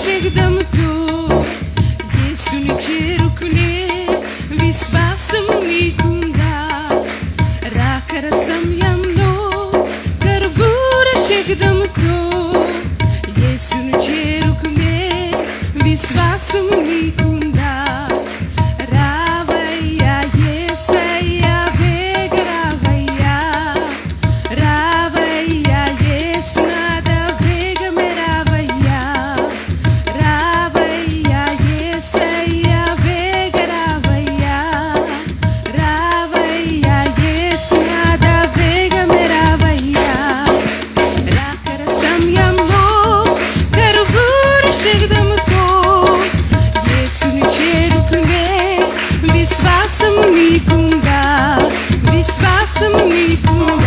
Всегда мы то, десуничи рукне, висва съм никунда, ракара съм ямно, търбура шегда му то, десуничи рукне, висва съм никунда. some meat.